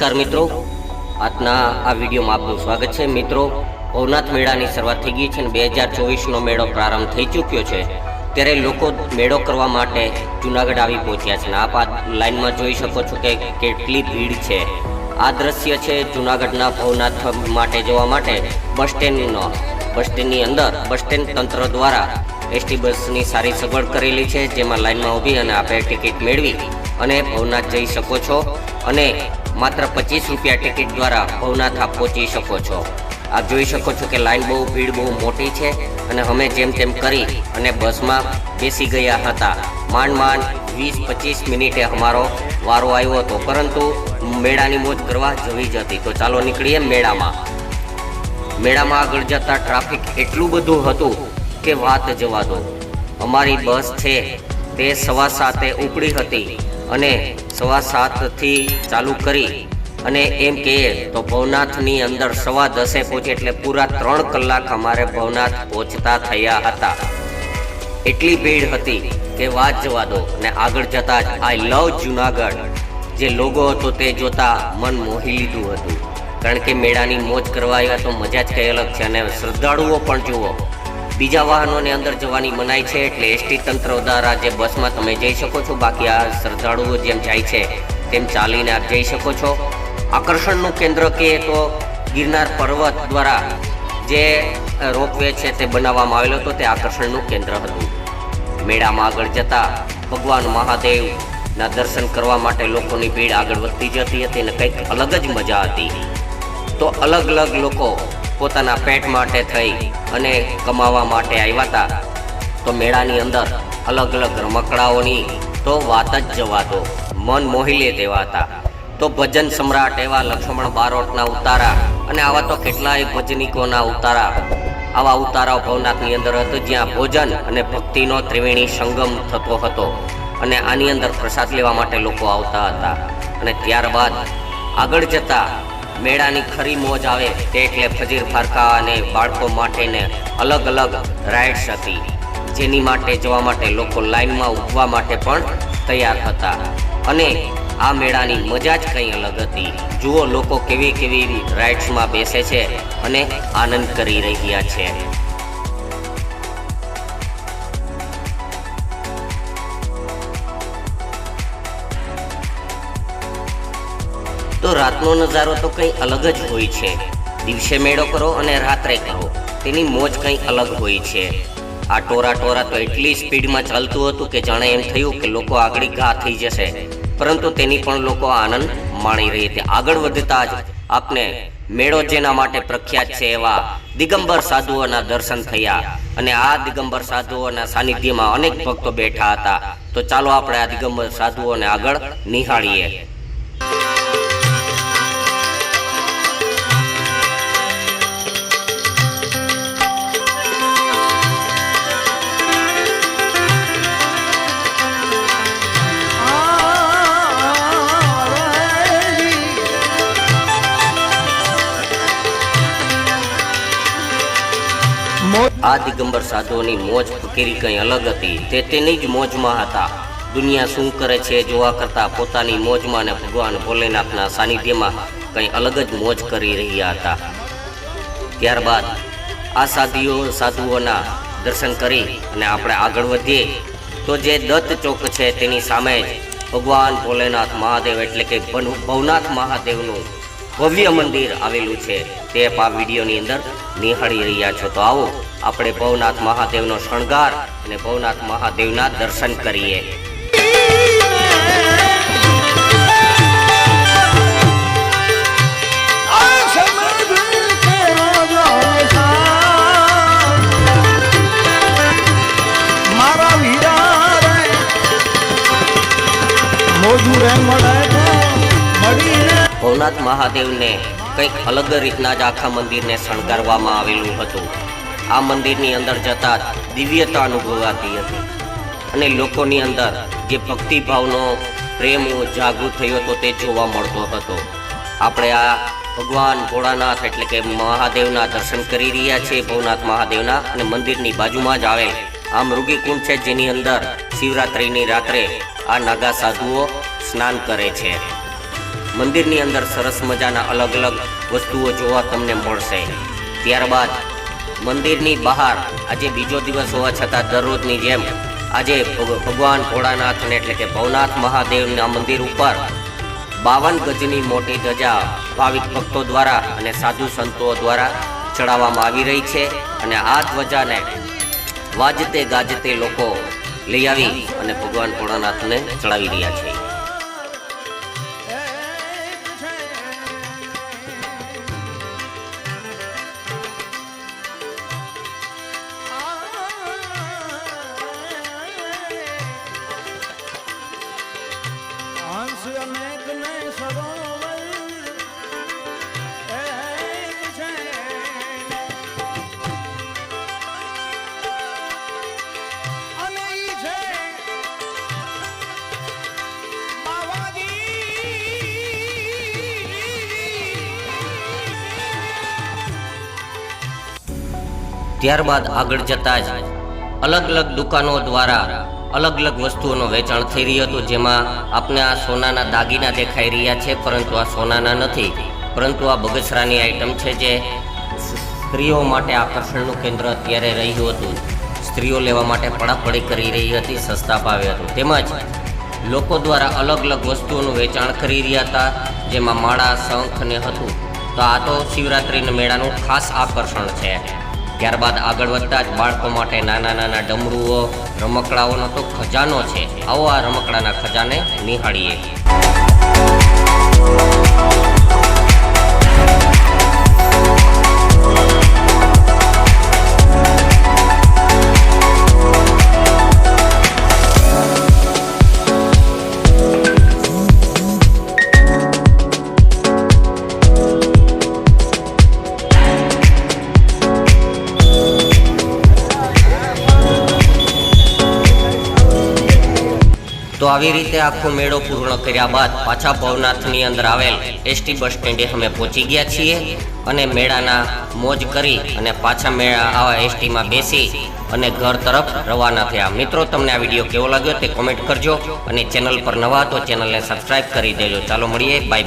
નમસ્કાર મિત્રો. આજના આ વિડીયોમાં આપનું સ્વાગત છે. મિત્રો, ભવનાથ મેળાની શરૂઆત થઈ ગઈ છે અને બે હજાર ચોવીસનો મેળો પ્રારંભ થઈ ચૂક્યો છે. ત્યારે લોકો મેળો કરવા માટે જુનાગઢ આવી પહોંચ્યા છે આપ આ લાઈનમાં જોઈ શકો છો કે કેટલી ભીડ છે. આ દ્રશ્ય છે જુનાગઢના ભવનાથ માટે જવા માટે બસ સ્ટેન્ડનો. બસ સ્ટેન્ડની અંદર બસ સ્ટેન્ડ તંત્ર દ્વારા એસટી બસની સારી સગવડ કરેલી છે, જેમાં લાઈનમાં ઊભી અને આપણે ટિકિટ મેળવી અને ભવનાથ જઈ શકો છો. અને માત્ર પચીસ રૂપિયા ટિકિટ દ્વારા ભવનાથા પહોંચી શકો છો. આપ જોઈ શકો છો કે લાઈન બહુ ભીડ, બહુ મોટી છે અને અમે જેમ તેમ કરી અને બસમાં બેસી ગયા હતા. માંડ માંડ, વીસ, પચીસ મિનિટે અમારો વારો આવ્યો હતો. પરંતુ મેળાની મોજ કરવા જવી જ હતી. તો ચાલો નીકળીએ મેળામાં. મેળામાં આગળ જતા ટ્રાફિક એટલું બધું હતું કે વાત જવા દો. અમારી બસ છે તે સવા સાતે ઉપડી હતી. અને સવા સાતથી ચાલુ કરી અને એમ કહીએ તો ભવનાથની અંદર સવા દસે પહોંચે એટલે પૂરા ત્રણ કલાક અમારે ભવનાથ પહોંચતા થયા હતા. એટલી ભીડ હતી કે વાત જવા દો ને આગળ જતા આઈ લવ જુનાગઢ. જે લોગો હતો તે જોતા મન મોહી લીધું હતું. કારણ કે મેળાની મોજ કરવા આવ્યા તો મજા જ કઈ અલગ છે અને શ્રદ્ધાળુઓ પણ જુઓ. બીજા વાહનોને અંદર જવાની મનાઈ છે એટલે એસટી તંત્ર દ્વારા જે બસમાં તમે જઈ શકો છો, બાકી આ શ્રદ્ધાળુઓ જેમ જાય છે તેમ ચાલીને આપ જઈ શકો છો. આકર્ષણનું કેન્દ્ર કહે તો ગિરનાર પર્વત દ્વારા જે રોપવે છે તે બનાવવામાં આવેલો હતો, તે આકર્ષણનું કેન્દ્ર હતું. મેળામાં આગળ જતા ભગવાન મહાદેવના દર્શન કરવા માટે લોકોની ભીડ આગળ વધતી જતી હતી અને કંઈક અલગ જ મજા હતી. તો અલગ અલગ લોકો પોતાના પેટ માટે થઈ અને કમાવા માટે આવ્યા હતા. તો મેળાની અંદર અલગ અલગ રમકડાઓની તો વાત જ જવા દો. મન મોહી લે તેવા હતા. તો ભજન સમ્રાટ એવા લક્ષ્મણ બારોટના ઉતારા અને આવા તો કેટલાય ભજનિકોના ઉતારા. આવા ઉતારાઓ ભવનાથની અંદર હતો જ્યાં ભોજન અને ભક્તિનો ત્રિવેણી સંગમ થતો હતો અને આની અંદર પ્રસાદ લેવા માટે લોકો આવતા હતા. અને ત્યારબાદ આગળ જતા મેળાની ખરી મોજ આવે તે એટલે ફજીર ફારકા અને બાળકો માટેને અલગ અલગ રાઇડ્સ હતી. જેની માટે જવા માટે લોકો લાઈનમાં ઊભવા માટે પણ તૈયાર હતા. અને આ મેળાની મજા જ કંઈ અલગ હતી. જુઓ લોકો કેવી કેવી રાઇડ્સમાં બેસે છે અને આનંદ કરી રહ્યા છે. તો રાતનો નજારો તો કંઈ અલગ જ હોય છે. દિવસે મેળો કરો અને રાત્રે કરો તેની મોજ કંઈ અલગ હોય છે. આ ટોરા ટોરા તો એટલી સ્પીડમાં ચાલતું હતું કે જાણે એમ થયું કે લોકો આગળ ઘા થઈ જશે. પરંતુ તેની પણ લોકો આનંદ માણી રહી હતી. આગળ વધતા જ આપને મેળો જેના માટે પ્રખ્યાત છે એવા દિગંબર સાધુઓના દર્શન થયા. અને આ દિગંબર સાધુઓના સાનિધ્યમાં અનેક ભક્તો બેઠા હતા. તો ચાલો આપણે આ દિગંબર સાધુઓને આગળ નિહાળીએ. આ દિગંબર સાધુઓની મોજ ફકીરી કંઈ અલગ હતી. તે તેની જ મોજમાં હતા. દુનિયા શું કરે છે જોવા કરતા પોતાની મોજમાં અને ભગવાન ભોલેનાથના સાનિધ્યમાં કંઈ અલગ જ મોજ કરી રહ્યા હતા. ત્યારબાદ આ સાધુઓ સાધુઓના દર્શન કરી અને આપણે આગળ વધીએ. તો જે દત્ત ચોક છે તેની સામે જ ભગવાન ભોલેનાથ મહાદેવ એટલે કે ભવનાથ મહાદેવનું ભવ્ય મંદિર આવેલું છે. તે આપ આ વિડીયોની અંદર નિહાળી રહ્યા છો. તો આવો આપણે ભવનાથ મહાદેવનો શણગાર અને ભવનાથ મહાદેવના દર્શન કરીએ. ભવનાથ મહાદેવને કંઈક અલગ રીતના જ આખા મંદિરને શણગારવામાં આવેલું હતું. આ મંદિરની અંદર જતા દિવ્યતા અનુભવાતી હતી. અને લોકોની અંદર જે ભક્તિભાવનો પ્રેમ જાગૃત થયો હતો તે જોવા મળતો હતો. આપણે આ ભગવાન ભોળાનાથ એટલે કે મહાદેવના દર્શન કરી રહ્યા છીએ, ભવનાથ મહાદેવના, અને મંદિરની બાજુમાં જ આવેલ આ મૃગીકુંડ છે, જેની અંદર શિવરાત્રિની રાત્રે આ નાગા સાધુઓ સ્નાન કરે છે. મંદિરની અંદર સરસ મજાના અલગ અલગ વસ્તુઓ જોવા તમને મળશે. ત્યારબાદ મંદિરની બહાર. આજે બીજો દિવસ હોવા છતાં દરરોજની જેમ આજે ભગ- ભગવાન ભોળાનાથને એટલે કે ભવનાથ મહાદેવના મંદિર ઉપર બાવન ગજની મોટી ધજા ભાવિક ભક્તો દ્વારા અને સાધુ સંતો દ્વારા ચડાવવામાં આવી રહી છે અને આ ધ્વજાને વાજતે ગાજતે લોકો લઈ આવી અને ભગવાન ભોળાનાથને ચડાવી રહ્યા છે. ત્યારબાદ આગળ જતા જ અલગ અલગ દુકાનો દ્વારા અલગ અલગ વસ્તુઓનું વેચાણ થઈ રહ્યું હતું, જેમાં આપને આ સોનાના દાગીના દેખાઈ રહ્યા છે, પરંતુ આ સોનાના નથી. પરંતુ આ બગસરાની આઈટમ છે જે સ્ત્રીઓ માટે આકર્ષણનું કેન્દ્ર અત્યારે રહ્યું હતું. સ્ત્રીઓ લેવા માટે પડાપડી કરી રહી હતી, સસ્તા ભાવે હતું. તેમજ લોકો દ્વારા અલગ અલગ વસ્તુઓનું વેચાણ કરી રહ્યા હતા, જેમાં માળા, શંખ ને હતું. તો આ તો શિવરાત્રિના મેળાનું ખાસ આકર્ષણ છે. ત્યારબાદ આગળ વધતા જ બાળકો માટે નાના નાના ડમરુઓ, રમકડાઓનો તો ખજાનો છે. આવો આ રમકડાના ખજાને નિહાળીએ. આવી રીતે આખો મેળો પૂર્ણ કર્યા બાદ પાછા ભવનાથની અંદર આવેલ એસટી બસ સ્ટેન્ડે અમે પહોંચી ગયા છીએ અને મેળાના મોજ કરી અને પાછા મેળા આવા એસટીમાં બેસી અને ઘર તરફ રવાના થયા. મિત્રો, તમને આ વીડિયો કેવો લાગ્યો તે કોમેન્ટ કરજો અને ચેનલ પર નવા તો ચેનલને સબસ્ક્રાઈબ કરી દેજો. ચાલો મળીએ. બાય